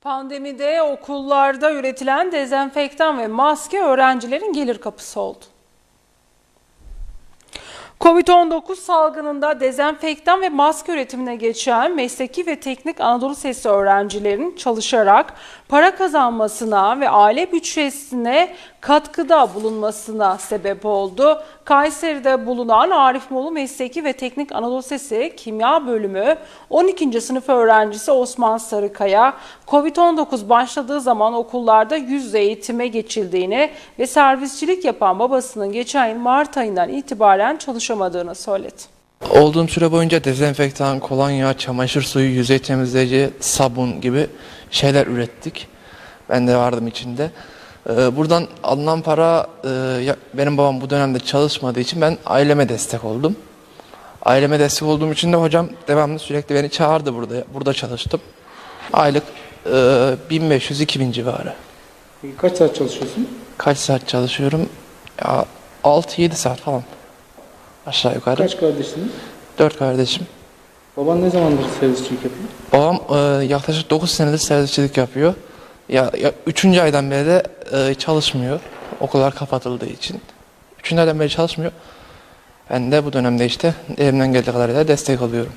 Pandemide okullarda üretilen dezenfektan ve maske öğrencilerin gelir kapısı oldu. Covid-19 salgınında dezenfektan ve maske üretimine geçen mesleki ve teknik Anadolu Sesi öğrencilerin çalışarak para kazanmasına ve aile bütçesine katkıda bulunmasına sebep oldu. Kayseri'de bulunan Arif Molu Mesleki ve Teknik Anadolu Sesi Kimya Bölümü 12. sınıf öğrencisi Osman Sarıkaya, Covid-19 başladığı zaman okullarda yüz yüze eğitime geçildiğini ve servisçilik yapan babasının geçen yıl Mart ayından itibaren çalışamadığını söyledi. Olduğum süre boyunca dezenfektan, kolonya, çamaşır suyu, yüzey temizleyici, sabun gibi şeyler ürettik. Ben de vardım içinde. Ee, Buradan alınan para, e, ya- benim babam bu dönemde çalışmadığı için ben aileme destek oldum. Aileme destek olduğum için de hocam devamlı sürekli beni çağırdı burada. Burada çalıştım. Aylık e, 1500-2000 civarı. Peki kaç saat çalışıyorsun? Kaç saat çalışıyorum? Ya 6-7 saat falan. Aşağı yukarı. Kaç kardeşsiniz? 4 kardeşim. Baban ne zamandır servisçilik yapıyor? Babam e, yaklaşık 9 senedir servisçilik yapıyor. Ya, ya 3. aydan beri de e, çalışmıyor. Okullar kapatıldığı için. 3. aydan beri çalışmıyor. Ben de bu dönemde işte elimden geldiği kadarıyla destek oluyorum.